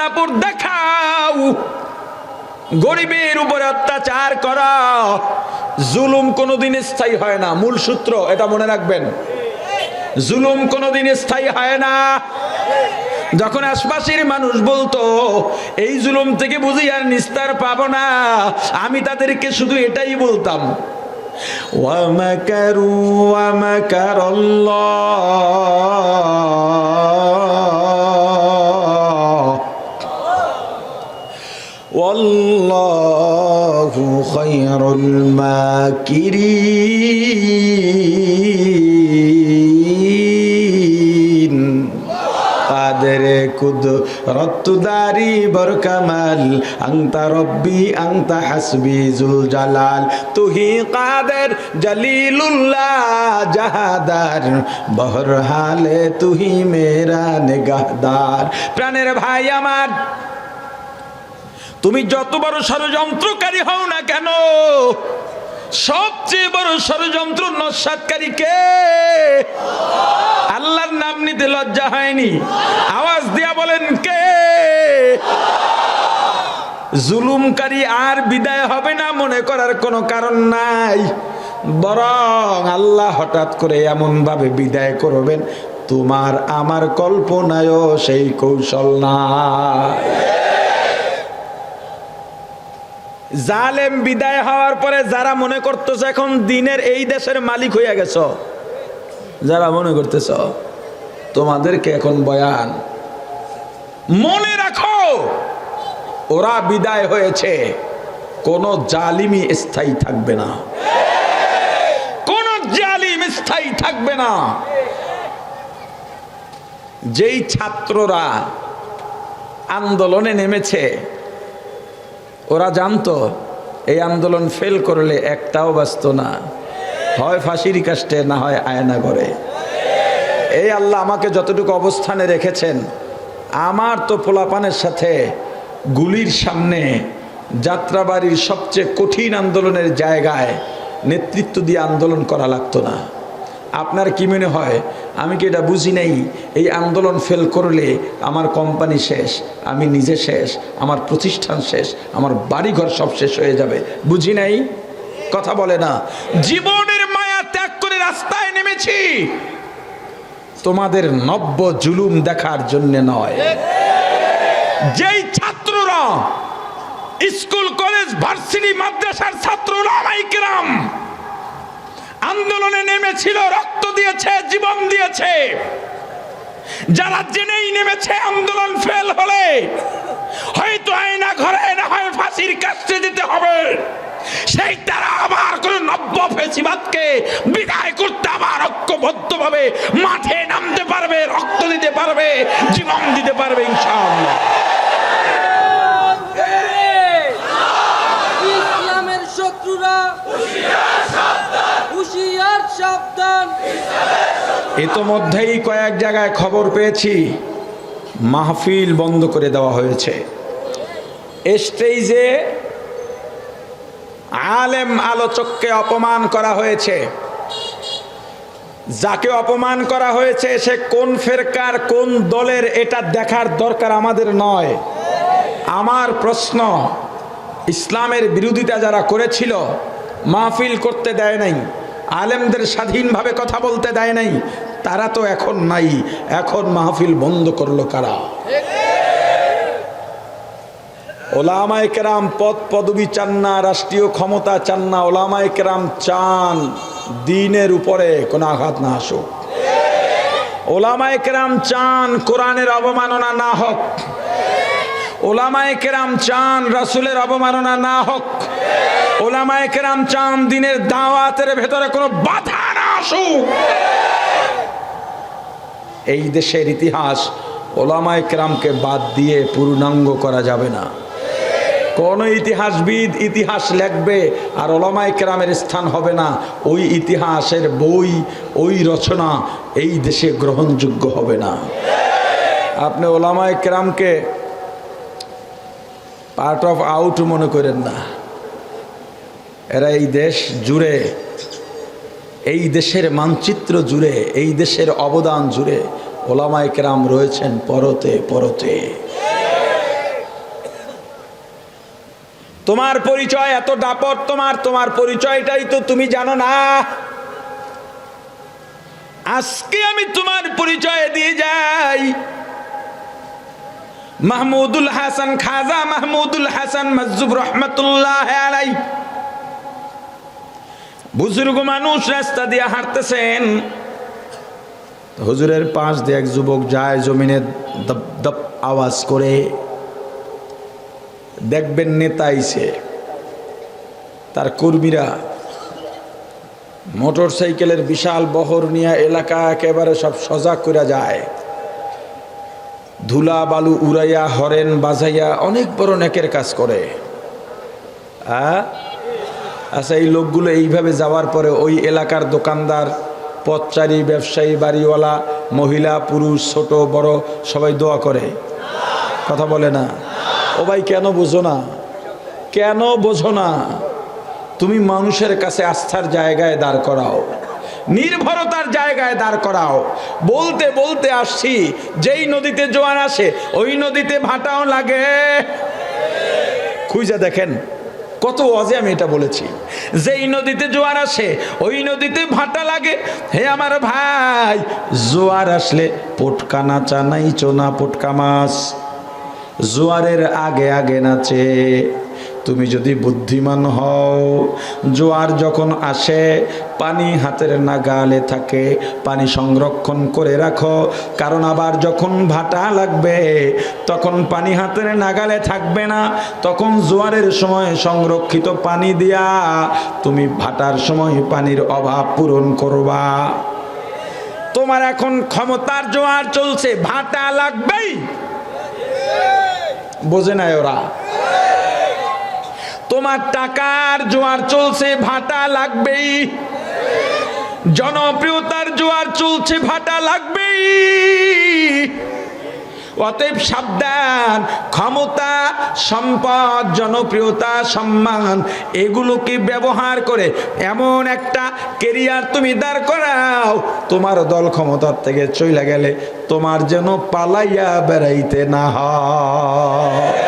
দাপুর দেখাও। গরিবের উপর অত্যাচার করা। জুলুম কোনোদিন স্থায়ী হয় না। মূল সূত্র, এটা মনে রাখবেন। জুলুম কোনোদিন স্থায়ী হয় না। যখন আশপাশের মানুষ বলতো, এই জুলুম থেকে বুঝি আর নিস্তার পাবো না। আমি তাদেরকে শুধু এটাই বলতাম। ওয়ামাকারু ওয়ামাকার আল্লাহ خير الماكرين قادر قدرت داري بركمال أنت ربي أنت حسبي ذو الجلال তুহি কাদের জলিলুল্লাহ জাহাদার বহর হালে তুহি মেরা নিগাহদার প্রাণের ভাই আমার তুমি যত বড় ষড়যন্ত্রকারী হও না কেন? সবচেয়ে বড় ষড়যন্ত্র নস্বাতকারী কে? আল্লাহর নাম নিতে লজ্জা হয়নি। আওয়াজ দিয়া বলেন কে? জুলুমকারী আর বিদায় হবে না মনে করার কোনো কারণ নাই। বরং আল্লাহ হঠাৎ করে এমন ভাবে বিদায় করবেন, তোমার আমার কল্পনায়ও সেই কৌশল নাই। জালেম বিদায় হওয়ার পরে যারা মনে করতেছে এখন দিনের এই দেশের মালিক হইয়া গেছ, যারা মনে করতেছ, তোমাদেরকে এখন বয়ান, মনে রাখো, ওরা বিদায় হয়েছে, কোন জালিমি স্থায়ী থাকবে না। কোন জালিম স্থায়ী থাকবে না। যেই ছাত্ররা আন্দোলনে নেমেছে ওরা জানতো, এই আন্দোলন ফেল করলে একটাও বাঁচত না। হয় ফাঁসির কাষ্টে, না হয় আয়না করে এই আল্লাহ আমাকে যতটুকু অবস্থানে রেখেছেন, আমার তো পোলাপানের সাথে গুলির সামনে যাত্রাবাড়ির সবচেয়ে কঠিন আন্দোলনের জায়গায় নেতৃত্ব দিয়ে আন্দোলন করা লাগতো না। আপনার কি মনে হয়? আমি কি এটা বুঝি নাই? এই আন্দোলন ফেল করলে আমার কোম্পানি শেষ, আমি নিজে শেষ, আমার প্রতিষ্ঠান শেষ, আমার বাড়িঘর সব শেষ হয়ে যাবে। বুঝি নাই? কথা বলে না। জীবনের মায়া ত্যাগ করে রাস্তায় নেমেছি। তোমাদের নব্য জুলুম দেখার জন্য নয়। যেই ছাত্ররা স্কুল, কলেজ, ভার্সিটি, মাদ্রাসার ছাত্ররা আমাইকেরাম আন্দোলনে নেমেছিল, রক্ত দিয়েছে, জীবন দিয়েছে। যারা জেনেই নেমেছে, আন্দোলন ফেল হলে হয়তো আয়না ঘরে, না হয় ফাঁসির কাছে দিতে হবে। সেই তারা আবার কোন নব্য ফেসিবাদকে বিদায় করতে আবার ঐক্যবদ্ধভাবে মাঠে নামতে পারবে, রক্ত দিতে পারবে, জীবন দিতে পারবে, ইনশাআল্লাহ ইসলামের শত্রুরা হুশিয়ার সাবধান ইতোমধ্যেই কয়েক জায়গায় খবর পেয়েছি, মাহফিল বন্ধ করে দেওয়া হয়েছে। স্টেজে আলেম আলোচককে অপমান করা হয়েছে। যাকে অপমান করা হয়েছে, সে কোন ফেরকার, কোন দলের, এটা দেখার দরকার আমাদের নয়। আমার প্রশ্ন, ইসলামের বিরোধিতা যারা করেছিল, মাহফিল করতে দেয় নাই, আলেমদের স্বাধীনভাবে কথা বলতে দেয় নাই তারা তো এখন নাই। এখন মাহফিল বন্ধ করল কারা? ওলামায় কেরাম পদ পদবি চান না, রাষ্ট্রীয় ক্ষমতা চান না, ওলামায় কেরাম চান দিনের উপরে, কোনো আঘাত না আসুক। ওলামায় কেরাম চান কোরআনের অবমাননা না হোক। ওলামায় কেরাম চান রাসুলের অবমাননা না হোক। ওলামায় কেরাম চান দিনের দাওয়াতের ভেতরে কোনো বাধা না আসুক। এই দেশের ইতিহাস ওলামায় ক্রামকে বাদ দিয়ে পূর্ণাঙ্গ করা যাবে না। কোন ইতিহাসবিদ ইতিহাস লেখবে আর ওলামায় ক্রামের স্থান হবে না। ওই ইতিহাসের বই, ওই রচনা এই দেশে গ্রহণযোগ্য হবে না। আপনি ওলামায় ক্রামকে পার্ট অফ আউট মনে করেন না। এরা এই দেশ জুড়ে এই দেশের মানচিত্র জুড়ে, এই দেশের অবদান জুড়ে ওলামায় কেরাম রয়েছেন পরতে পরতে। তোমার পরিচয় এত দাপট, তোমার তোমার পরিচয়টাই তো তুমি জানো না। আজকে আমি তোমার পরিচয় দিয়ে যাই। মাহমুদুল হাসান খাজা মাহমুদুল হাসান মজুব রহমতুল্লাহ আলাই বুজুর্গ মানুষ রাস্তা দিয়ে হাঁটতেছেন। হুজুরের পাশ দিয়ে এক যুবক যায়, জমিনে দপ দপ আওয়াজ করে। দেখবেন নেতা আইছে। তার কর্মীরা মোটর সাইকেলের বিশাল বহর নিয়ে এলাকা একেবারে সব সজাগ করে যায়। ধুলা বালু উড়াইয়া, হরেন বাজাইয়া অনেক বড় নেকের কাজ করে। আ? আচ্ছা এই লোকগুলো এইভাবে যাওয়ার পরে ওই এলাকার দোকানদার, পথচারী, ব্যবসায়ী, বাড়িওয়ালা, মহিলা, পুরুষ, ছোট, বড়, সবাই দোয়া করে। কথা বলে না? ও ভাই, কেন বোঝো না? কেন বোঝো না? তুমি মানুষের কাছে আস্থার জায়গায় দাঁড় করাও। নির্ভরতার জায়গায় দাঁড় করাও। বলতে বলতে আসছি, যেই নদীতে জোয়ার আসে, ওই নদীতে ভাটাও লাগে। খুঁজে দেখেন। কত অজে আমি এটা বলেছি। যেই নদীতে জোয়ার আসে, ওই নদীতে ভাটা লাগে। হে আমার ভাই, জোয়ার আসলে পটকা নাচা নাই চোনা পটকা মাছ। জোয়ারের আগে আগে নাচে। তুমি যদি বুদ্ধিমান হও, জোয়ার যখন আসে, পানি হাতের নাগালে থাকে, পানি সংরক্ষণ করে রাখো। কারণ আবার যখন ভাটা লাগবে, তখন পানি হাতের নাগালে থাকবে না। তখন জোয়ারের সময় সংরক্ষিত পানি দিয়া তুমি ভাটার সময় পানির অভাব পূরণ করবা। তোমার এখন ক্ষমতার জোয়ার চলছে, ভাটা লাগবেই। বোঝে নাই ওরা? তোমার টাকার জোয়ার চলছে, ভাটা লাগবেই। জনপ্রিয়তার জোয়ার চলছে, ভাটা লাগবেই। অতএব সাবধান, ক্ষমতা, সম্পদ, জনপ্রিয়তা, সম্মান, এগুলোকে ব্যবহার করে এমন একটা কেরিয়ার তুমি দাঁড় করাও, তোমার দল ক্ষমতার থেকে চলে গেলে তোমার যেন পালাইয়া বেড়াইতে না হয়।